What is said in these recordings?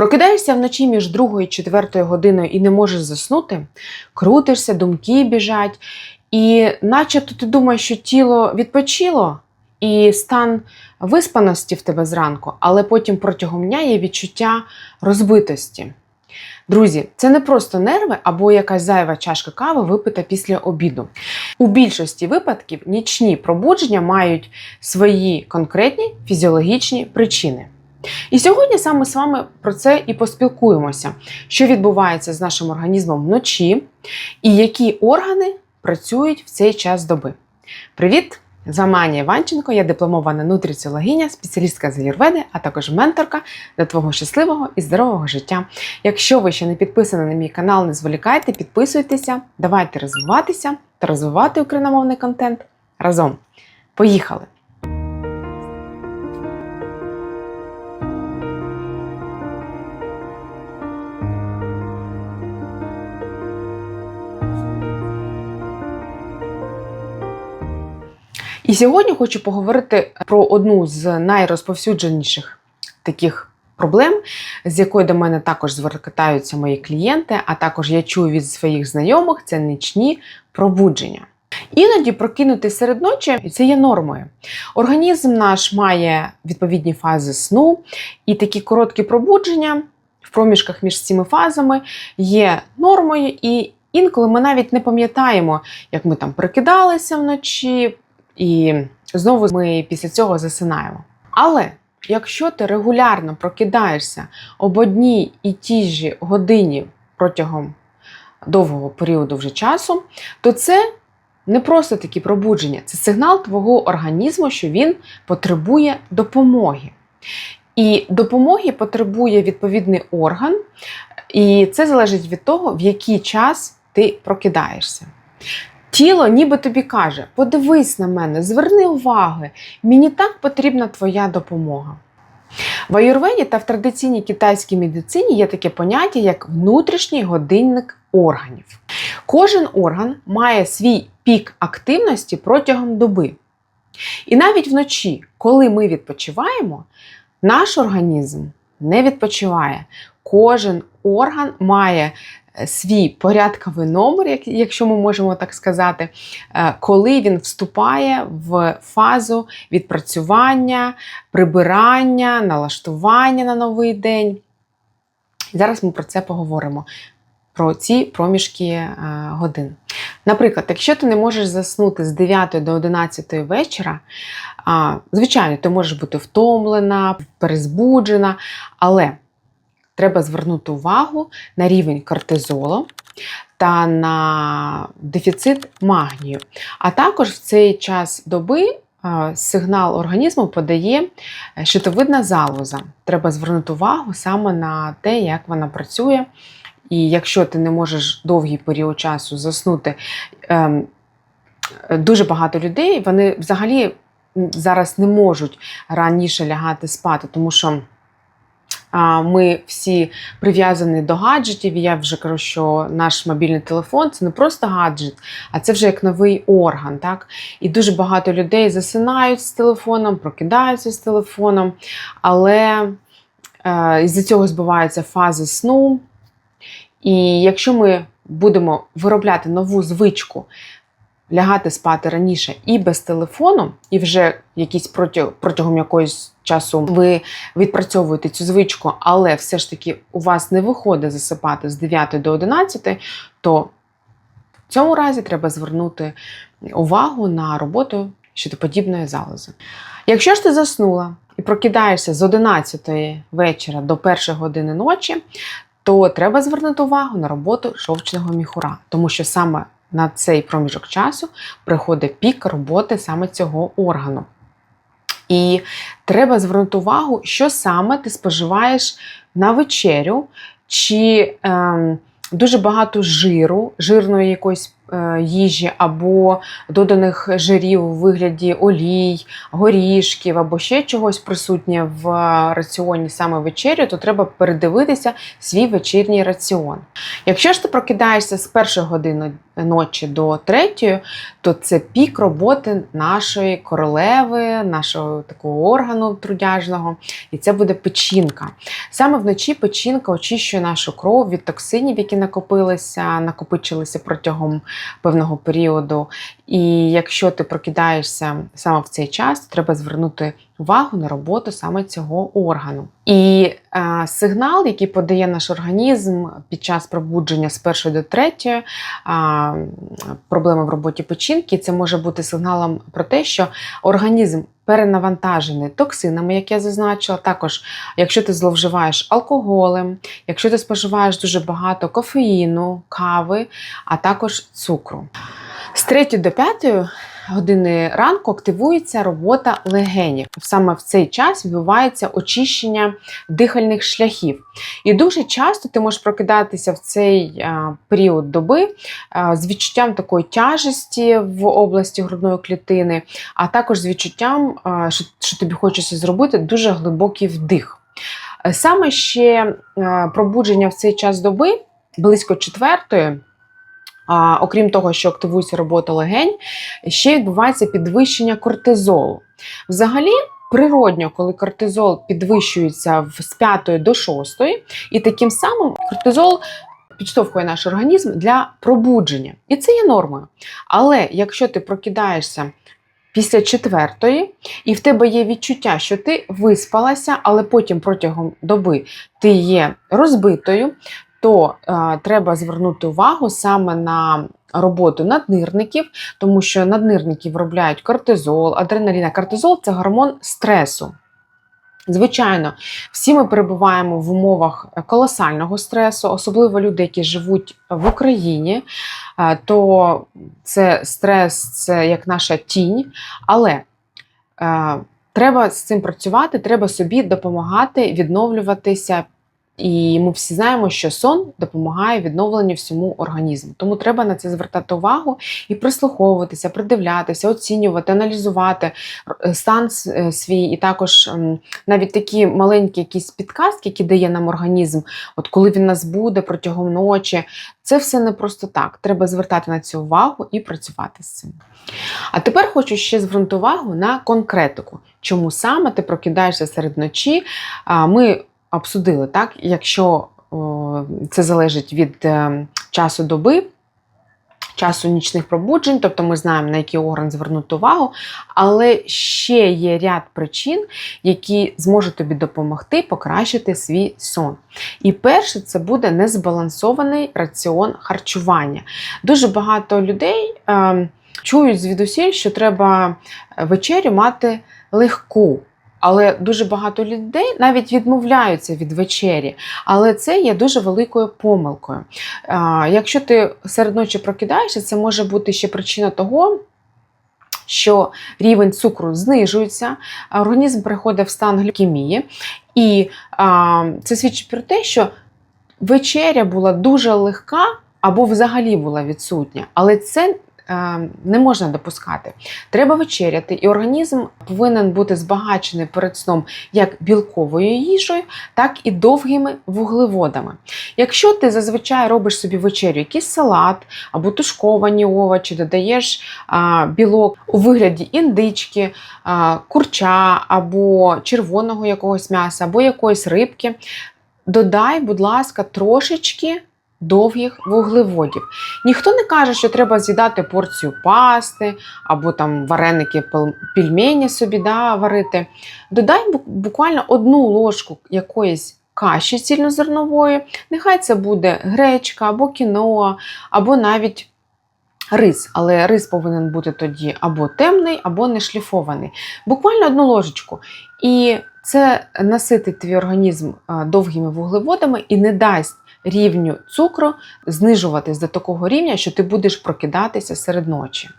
Прокидаєшся вночі між другою і четвертою годиною і не можеш заснути, крутишся, думки біжать, і начебто ти думаєш, що тіло відпочило, і стан виспаності в тебе зранку, але потім протягом дня є відчуття розбитості. Друзі, це не просто нерви або якась зайва чашка кави випита після обіду. У більшості випадків нічні пробудження мають свої конкретні фізіологічні причини. І сьогодні саме з вами про це і поспілкуємося, що відбувається з нашим організмом вночі і які органи працюють в цей час доби. Привіт! З вами Аня Іванченко, я дипломована нутриціологиня, спеціалістка з аюрведи, а також менторка для твого щасливого і здорового життя. Якщо ви ще не підписані на мій канал, не зволікайте, підписуйтеся, давайте розвиватися та розвивати україномовний контент разом. Поїхали! І сьогодні хочу поговорити про одну з найрозповсюдженіших таких проблем, з якою до мене також звертаються мої клієнти, а також я чую від своїх знайомих це нічні пробудження. Іноді прокинути серед ночі це є нормою. Організм наш має відповідні фази сну, і такі короткі пробудження в проміжках між цими фазами є нормою, і інколи ми навіть не пам'ятаємо, як ми там прикидалися вночі, і знову ми після цього засинаємо. Але якщо ти регулярно прокидаєшся об одній і тій ж годині протягом довгого періоду вже часу, то це не просто такі пробудження, це сигнал твого організму, що він потребує допомоги. І допомоги потребує відповідний орган, і це залежить від того, в який час ти прокидаєшся. Тіло ніби тобі каже: подивись на мене, зверни увагу, мені так потрібна твоя допомога. В аюрведі та в традиційній китайській медицині є таке поняття, як внутрішній годинник органів. Кожен орган має свій пік активності протягом доби. І навіть вночі, коли ми відпочиваємо, наш організм не відпочиває. Кожен орган має свій порядковий номер, якщо ми можемо так сказати, коли він вступає в фазу відпрацювання, прибирання, налаштування на новий день. Зараз ми про це поговоримо. Про ці проміжки годин. Наприклад, якщо ти не можеш заснути з 9 до 11 вечора, звичайно, ти можеш бути втомлена, перезбуджена, але треба звернути увагу на рівень кортизолу та на дефіцит магнію. А також в цей час доби сигнал організму подає щитовидна залоза. Треба звернути увагу саме на те, як вона працює. І якщо ти не можеш довгий період часу заснути, ем, дуже багато людей вони взагалі зараз не можуть раніше лягати спати, тому що ми всі прив'язані до гаджетів. Я вже кажу, що наш мобільний телефон це не просто гаджет, а це вже як новий орган. Так? І дуже багато людей засинають з телефоном, прокидаються з телефоном, але е, із-за цього збиваються фази сну. І якщо ми будемо виробляти нову звичку, лягати спати раніше і без телефону, і вже якісь протяг, протягом якоїсь часу ви відпрацьовуєте цю звичку, але все ж таки у вас не виходить засипати з 9 до 11, то в цьому разі треба звернути увагу на роботу щитоподібної залози. Якщо ж ти заснула і прокидаєшся з 11 вечора до 1 години ночі, то треба звернути увагу на роботу жовчного міхура, тому що саме на цей проміжок часу приходить пік роботи саме цього органу. І треба звернути увагу, що саме ти споживаєш на вечерю, чи ем, дуже багато жиру, жирної якоїсь е, їжі або доданих жирів у вигляді олій, горішків або ще чогось присутнє в раціоні саме вечерю, то треба передивитися свій вечірній раціон. Якщо ж ти прокидаєшся з першої години ночі до третьої, то це пік роботи нашої королеви, нашого такого органу трудяжного, і це буде печінка. Саме вночі печінка очищує нашу кров від токсинів, які накопилися, накопичилися протягом певного періоду. І якщо ти прокидаєшся саме в цей час, то треба звернути увагу на роботу саме цього органу. І е, сигнал, який подає наш організм під час пробудження з першої до третьої, е, проблеми в роботі печінки, це може бути сигналом про те, що організм перенавантажений токсинами, як я зазначила. Також, якщо ти зловживаєш алкоголем, якщо ти споживаєш дуже багато кофеїну, кави, а також цукру. З 3 до 5 години ранку активується робота легенів. Саме в цей час відбувається очищення дихальних шляхів. І дуже часто ти можеш прокидатися в цей період доби з відчуттям такої тяжесті в області грудної клітини, а також з відчуттям, що, що тобі хочеться зробити дуже глибокий вдих. Саме ще пробудження в цей час доби близько четвертої. Окрім того, що активується робота легень, ще відбувається підвищення кортизолу. Взагалі, природньо, коли кортизол підвищується з 5 до 6, і таким самим кортизол підштовхує наш організм для пробудження. І це є нормою. Але якщо ти прокидаєшся після четвертої, і в тебе є відчуття, що ти виспалася, але потім протягом доби ти є розбитою, то е, треба звернути увагу саме на роботу наднирників, тому що наднирники виробляють кортизол, адреналін. А Кортизол це гормон стресу. Звичайно, всі ми перебуваємо в умовах колосального стресу, особливо люди, які живуть в Україні, е, то це стрес, це як наша тінь. Але е, треба з цим працювати, треба собі допомагати відновлюватися. І ми всі знаємо, що сон допомагає відновленню всьому організму. Тому треба на це звертати увагу і прислуховуватися, придивлятися, оцінювати, аналізувати е, стан е, свій, і також навіть такі маленькі якісь підказки, які дає нам організм, от коли він нас буде протягом ночі. Це все не просто так. Треба звертати на цю увагу і працювати з цим. А тепер хочу ще звернути увагу на конкретику. Чому саме ти прокидаєшся серед ночі? Ми обсудили, так? Якщо це залежить від е, часу доби, часу нічних пробуджень, тобто ми знаємо, на який орган звернути увагу, але ще є ряд причин, які зможуть тобі допомогти покращити свій сон. І перше, це буде незбалансований раціон харчування. Дуже багато людей е, чують звідусіль, що треба вечерю мати легку. Але дуже багато людей навіть відмовляються від вечері. Але це є дуже великою помилкою. Якщо ти серед ночі прокидаєшся, це може бути ще причина того. Що рівень цукру знижується, організм приходить в стан глюкемії, і а, це свідчить про те, що вечеря була дуже легка або взагалі була відсутня, але це не можна допускати. Треба вечеряти, і організм повинен бути збагачений перед сном як білковою їжею, так і довгими вуглеводами. Якщо ти зазвичай робиш собі вечерю, якийсь салат або тушковані овочі, додаєш білок у вигляді індички, курча або червоного якогось м'яса, або якоїсь рибки, додай, будь ласка, трошечки довгих вуглеводів. Ніхто не каже, що треба з'їдати порцію пасти або там вареники пельмені собі да, варити. Додай буквально одну ложку якоїсь каші цільнозернової. Нехай це буде гречка або кіноа, або навіть. Рис, але рис повинен бути тоді або темний, або не шліфований. Буквально одну ложечку. І це наситить твій організм довгими вуглеводами і не дасть рівню цукру знижуватись до такого рівня, що ти будеш прокидатися серед ночі.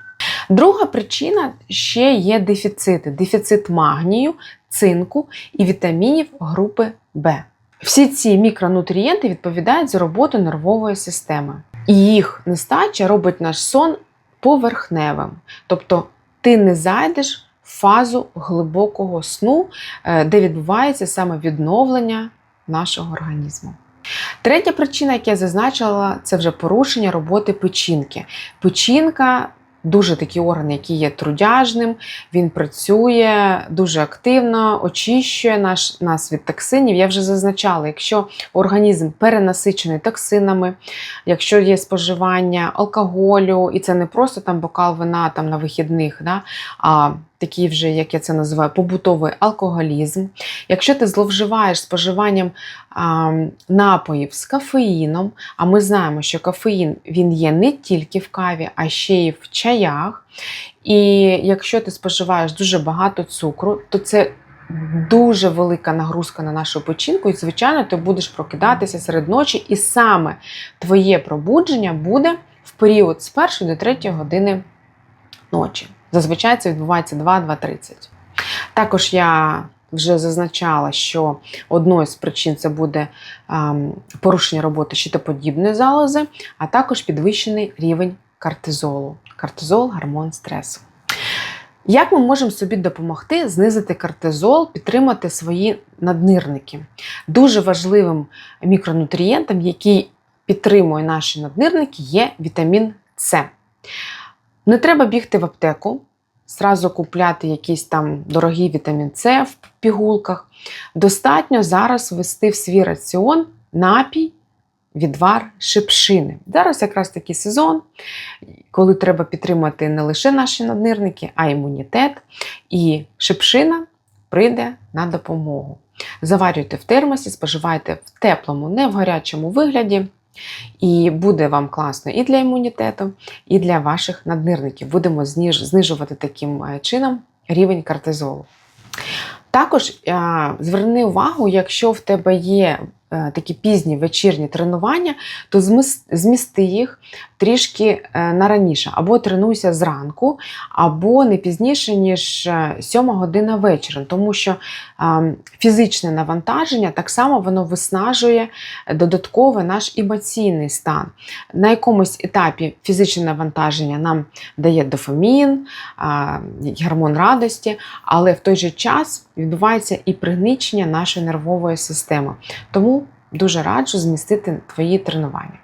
Друга причина ще є дефіцити: дефіцит магнію, цинку і вітамінів групи В. Всі ці мікронутрієнти відповідають за роботу нервової системи. І їх нестача робить наш сон поверхневим. Тобто ти не зайдеш в фазу глибокого сну, е, де відбувається саме відновлення нашого організму. Третя причина, яку я зазначила, це вже порушення роботи печінки. Печінка дуже такий орган, який є трудяжним, він працює дуже активно, очищує наш, нас від токсинів. Я вже зазначала, якщо організм перенасичений токсинами, якщо є споживання алкоголю, і це не просто там бокал вина там на вихідних, да, а такий вже, як я це називаю, побутовий алкоголізм. Якщо ти зловживаєш споживанням а, напоїв з кофеїном, а ми знаємо, що кофеїн він є не тільки в каві, а ще й в чаях. І якщо ти споживаєш дуже багато цукру, то це дуже велика нагрузка на нашу печінку, і, звичайно, ти будеш прокидатися серед ночі, і саме твоє пробудження буде в період з 1 до 3 години ночі. Зазвичай це відбувається 2-2.30. Також я вже зазначала, що одною з причин це буде ем, порушення роботи щитоподібної залози, а також підвищений рівень кортизолу. Кортизол гормон стресу. Як ми можемо собі допомогти знизити кортизол, підтримати свої наднирники? Дуже важливим мікронутрієнтом, який підтримує наші наднирники, є вітамін С. Не треба бігти в аптеку, зразу купляти якийсь там дорогий вітамін С в пігулках. Достатньо зараз ввести в свій раціон напій, відвар шипшини. Зараз якраз такий сезон, коли треба підтримати не лише наші наднирники, а й імунітет. І шипшина прийде на допомогу. Заварюйте в термосі, споживайте в теплому, не в гарячому вигляді. І буде вам класно і для імунітету, і для ваших наднирників. Будемо знижувати таким е, чином рівень кортизолу. Також е, зверни увагу, якщо в тебе є такі пізні вечірні тренування, то змісти їх трішки на раніше. Або тренуйся зранку, або не пізніше, ніж 7 година вечора. Тому що фізичне навантаження так само воно виснажує додатково наш емоційний стан. На якомусь етапі фізичне навантаження нам дає дофамін, гормон радості, але в той же час відбувається і пригничення нашої нервової системи. Тому дуже раджу змістити твої тренування.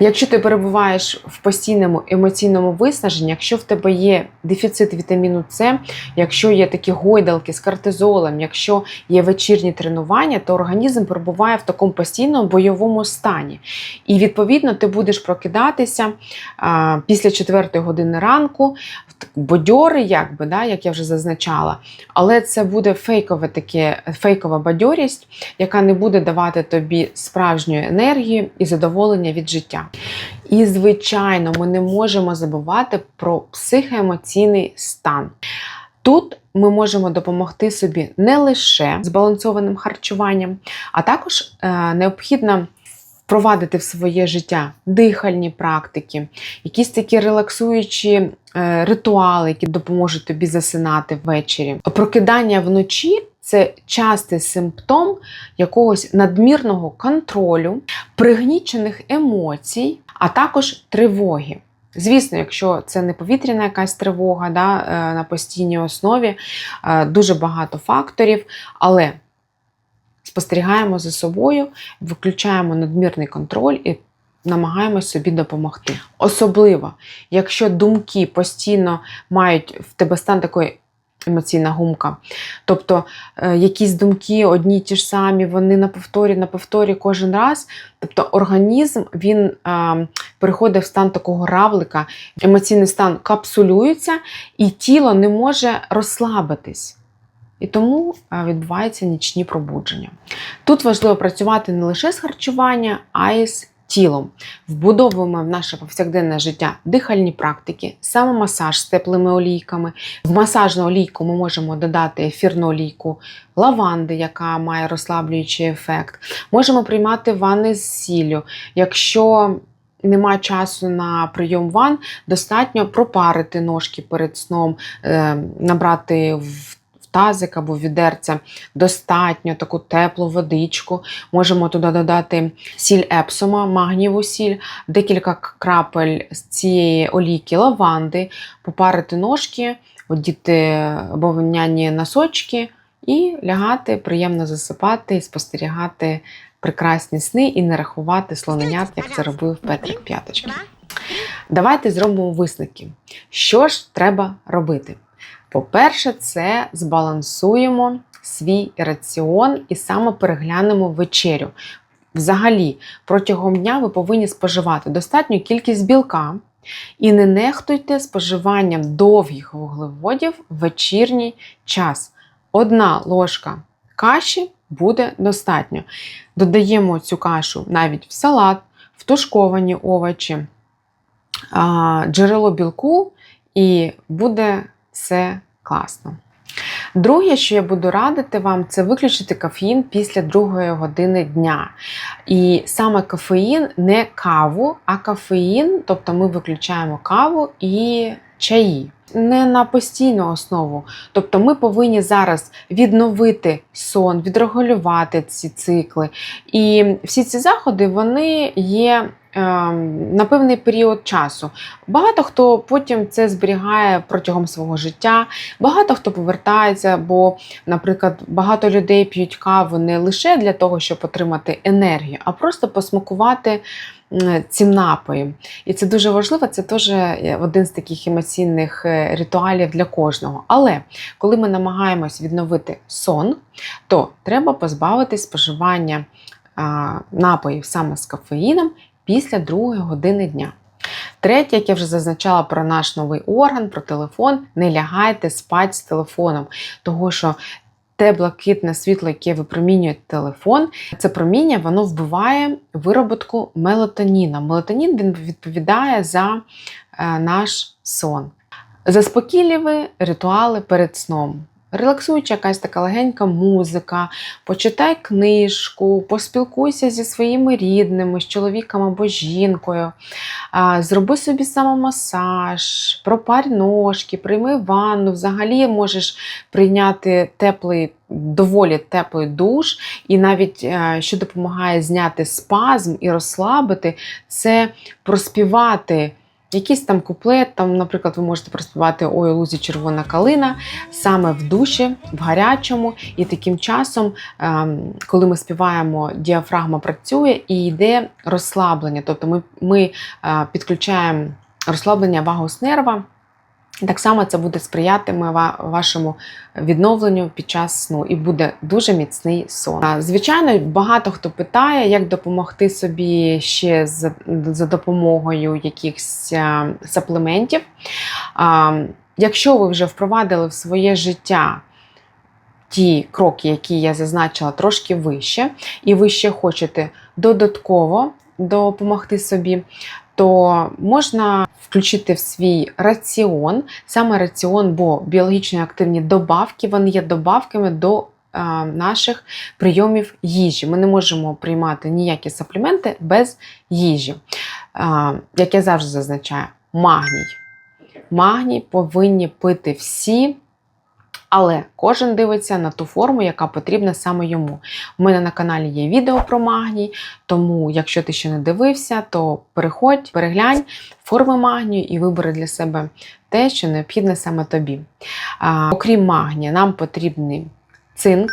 Якщо ти перебуваєш в постійному емоційному виснаженні, якщо в тебе є дефіцит вітаміну С, якщо є такі гойдалки з кортизолем, якщо є вечірні тренування, то організм перебуває в такому постійному бойовому стані. І відповідно ти будеш прокидатися а, після 4 години ранку, бадьори, якби, да, як я вже зазначала, але це буде фейкове таке, фейкова бадьорість, яка не буде давати тобі справжньої енергії і задоволення від життя. І, звичайно, ми не можемо забувати про психоемоційний стан. Тут ми можемо допомогти собі не лише збалансованим харчуванням, а також е, необхідно впровадити в своє життя дихальні практики, якісь такі релаксуючі е, ритуали, які допоможуть тобі засинати ввечері. Прокидання вночі це частий симптом якогось надмірного контролю, пригнічених емоцій, а також тривоги. Звісно, якщо це не повітряна якась тривога да, е, на постійній основі, е, дуже багато факторів, але спостерігаємо за собою, виключаємо надмірний контроль і намагаємось собі допомогти. Особливо, якщо думки постійно мають в тебе стан такої емоційна гумка. Тобто е, якісь думки одні ті ж самі, вони на повторі, на повторі кожен раз. Тобто організм він е, переходить в стан такого равлика, емоційний стан капсулюється, і тіло не може розслабитись. І тому відбуваються нічні пробудження. Тут важливо працювати не лише з харчування, а й з тілом. Вбудовуємо в наше повсякденне життя дихальні практики, самомасаж з теплими олійками. В масажну олійку ми можемо додати ефірну олійку лаванди, яка має розслаблюючий ефект. Можемо приймати ванни з сіллю. Якщо нема часу на прийом ван, достатньо пропарити ножки перед сном, е, набрати в тазик або відерце достатньо таку теплу водичку. Можемо туди додати сіль епсома, магнієву сіль, декілька крапель з цієї олійки лаванди, попарити ножки, одіти бавовняні носочки і лягати, приємно засипати і спостерігати прекрасні сни і не рахувати слоненят, як це робив Петрик П'яточки. Давайте зробимо висновки. Що ж треба робити? По-перше, це збалансуємо свій раціон і саме переглянемо вечерю. Взагалі, протягом дня ви повинні споживати достатню кількість білка і не нехтуйте споживанням довгих вуглеводів в вечірній час. Одна ложка каші буде достатньо. Додаємо цю кашу навіть в салат, в тушковані овочі, джерело білку, і буде все класно. Друге, що я буду радити вам, це виключити кофеїн після другої години дня. І саме кофеїн не каву, а кофеїн, тобто ми виключаємо каву і чаї. Не на постійну основу. Тобто ми повинні зараз відновити сон, відрегулювати ці цикли. І всі ці заходи вони є ем, на певний період часу. Багато хто потім це зберігає протягом свого життя, багато хто повертається, бо, наприклад, багато людей п'ють каву не лише для того, щоб отримати енергію, а просто посмакувати м, цим напоєм. І це дуже важливо, це теж е, один з таких емоційних е, ритуалів для кожного. Але коли ми намагаємось відновити сон, то треба позбавитись споживання напоїв саме з кофеїном після другої години дня. Третє, як я вже зазначала про наш новий орган, про телефон, не лягайте спати з телефоном, тому що те блакитне світло, яке випромінює телефон, це проміння воно вбиває вироботку мелатоніна. Мелатонін він відповідає за е, наш сон. Заспокійливі ритуали перед сном. Релаксуюча якась така легенька музика, почитай книжку, поспілкуйся зі своїми рідними, з чоловіком або жінкою, зроби собі самомасаж, пропарь ножки, прийми ванну. Взагалі можеш прийняти теплий, доволі теплий душ, і навіть е, що допомагає зняти спазм і розслабити, це проспівати. Якийсь там куплет, там, наприклад, ви можете проспівати Ой, лузі червона калина саме в душі, в гарячому, і таким часом, ем, коли ми співаємо, діафрагма працює і йде розслаблення. Тобто ми, ми е, підключаємо розслаблення вагус нерва. Так само це буде сприятиме вашому відновленню під час сну і буде дуже міцний сон. Звичайно, багато хто питає, як допомогти собі ще за, допомогою якихось саплементів. Якщо ви вже впровадили в своє життя ті кроки, які я зазначила трошки вище, і ви ще хочете додатково допомогти собі, то можна включити в свій раціон, саме раціон, бо біологічно активні добавки, вони є добавками до е, наших прийомів їжі. Ми не можемо приймати ніякі сапліменти без їжі. Е, як я завжди зазначаю, магній. Магній повинні пити всі. Але кожен дивиться на ту форму, яка потрібна саме йому. У мене на каналі є відео про магній, тому, якщо ти ще не дивився, то переходь, переглянь форми магнію і вибери для себе те, що необхідне саме тобі. А, окрім магнія, нам потрібний цинк,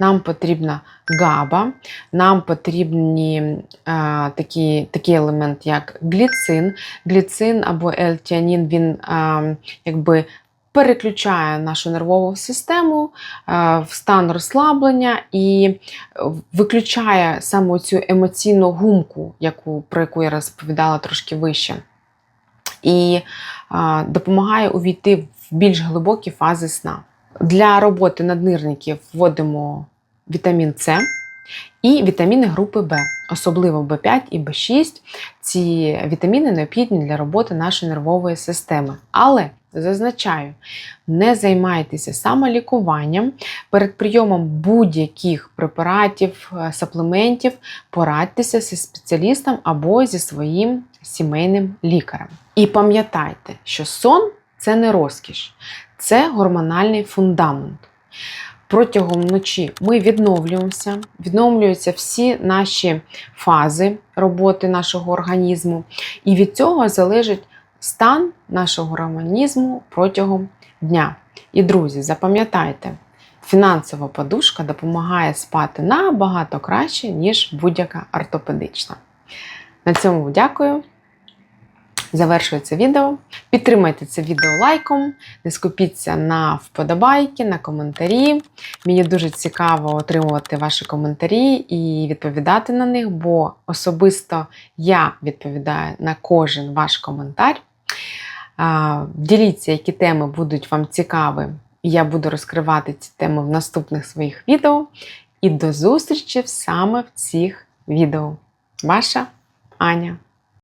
нам потрібна габа, нам потрібні а, такі, такий елемент, як гліцин. Гліцин або ельтіанін, він а, якби переключає нашу нервову систему е, в стан розслаблення і виключає саме цю емоційну гумку, яку, про яку я розповідала трошки вище. І е, допомагає увійти в більш глибокі фази сна. Для роботи наднирників вводимо вітамін С і вітаміни групи В, особливо В5 і В6. Ці вітаміни необхідні для роботи нашої нервової системи. Але зазначаю, не займайтеся самолікуванням. Перед прийомом будь-яких препаратів, е, саплементів порадьтеся зі спеціалістом або зі своїм сімейним лікарем. І пам'ятайте, що сон це не розкіш, це гормональний фундамент. Протягом ночі ми відновлюємося, відновлюються всі наші фази роботи нашого організму, і від цього залежить стан нашого організму протягом дня. І, друзі, запам'ятайте, фінансова подушка допомагає спати набагато краще, ніж будь-яка ортопедична. На цьому дякую. Завершується відео. Підтримайте це відео лайком, не скупіться на вподобайки, на коментарі. Мені дуже цікаво отримувати ваші коментарі і відповідати на них, бо особисто я відповідаю на кожен ваш коментар. Діліться, які теми будуть вам цікаві, і я буду розкривати ці теми в наступних своїх відео. І до зустрічі саме в цих відео. Ваша Аня.